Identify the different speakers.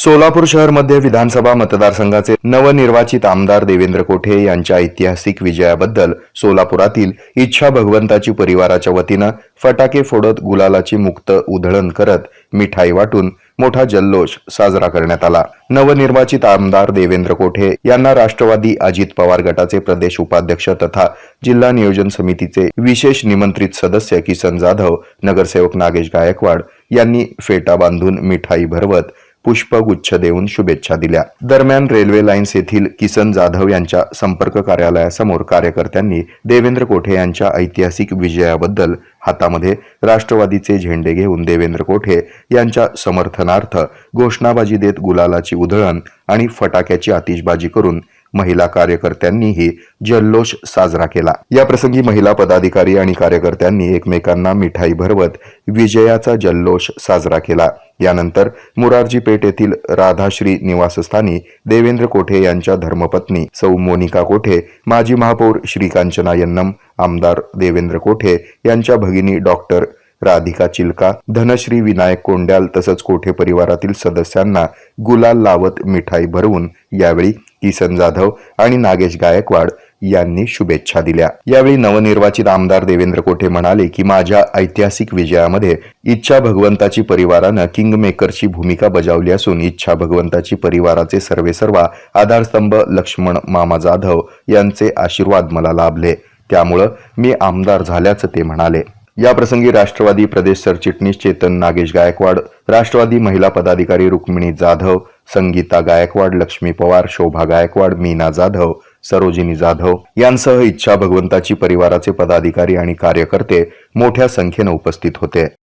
Speaker 1: सोलापूर शहर मध्य विधानसभा मतदारसंघाचे नवनिर्वाचित आमदार देवेंद्र कोठे यांच्या ऐतिहासिक विजयाबद्दल सोलापुरातील इच्छा भगवंताची परिवाराच्या वतीनं फटाके फोडत गुलालाची मुक्त उधळण करत मिठाई वाटून मोठा जल्लोष साजरा करण्यात आला. नवनिर्वाचित आमदार देवेंद्र कोठे यांना राष्ट्रवादी अजित पवार गटाचे प्रदेश उपाध्यक्ष तथा जिल्हा नियोजन समितीचे विशेष निमंत्रित सदस्य किसन जाधव नगरसेवक नागेश गायकवाड यांनी फेटा बांधून मिठाई भरवत पुष्पगुच्छ देऊन शुभेच्छा दिल्या. दरम्यान रेल्वे लाईन्स येथील किसन जाधव यांच्या संपर्क कार्यालयासमोर कार्यकर्त्यांनी देवेंद्र कोठे यांच्या ऐतिहासिक विजयाबद्दल हातामध्ये राष्ट्रवादीचे झेंडे घेऊन देवेंद्र कोठे यांच्या समर्थनार्थ घोषणाबाजी देत गुलालाची उधळण आणि फटाक्याची आतिषबाजी करून महिला कार्यकर्त्यांनीही जल्लोष साजरा केला. या प्रसंगी महिला पदाधिकारी आणि कार्यकर्त्यांनी एकमेकांना मिठाई भरवत विजयाचा जल्लोष साजरा केला. यानंतर मुरारजी पेठ येथील राधाश्री निवासस्थानी देवेंद्र कोठे यांच्या धर्मपत्नी सौ मोनिका कोठे माजी महापौर श्रीकांचना यन्नम आमदार देवेंद्र कोठे यांच्या भगिनी डॉक्टर राधिका चिलका धनश्री विनायक कोंड्याल तसंच कोठे परिवारातील सदस्यांना गुलाल लावत मिठाई भरवून यावेळी किसन जाधव आणि नागेश गायकवाड यांनी शुभेच्छा दिल्या. यावेळी नवनिर्वाचित आमदार देवेंद्र कोठे म्हणाले की माझ्या ऐतिहासिक विजयामध्ये इच्छा भगवंताची परिवारानं किंग मेकरची भूमिका बजावली असून इच्छा भगवंताची परिवाराचे सर्वेसर्वा आधारस्तंभ लक्ष्मण मामा जाधव यांचे आशीर्वाद मला लाभले. त्यामुळं मी आमदार झाल्याचं ते म्हणाले. याप्रसंगी राष्ट्रवादी प्रदेश सरचिटणीस चेतन नागेश गायकवाड राष्ट्रवादी महिला पदाधिकारी रुक्मिणी जाधव संगीता गायकवाड लक्ष्मी पवार शोभा गायकवाड मीना जाधव सरोजिनी जाधव यांसह इच्छा भगवंताची परिवाराचे पदाधिकारी आणि कार्यकर्ते मोठ्या संख्येनं उपस्थित होते.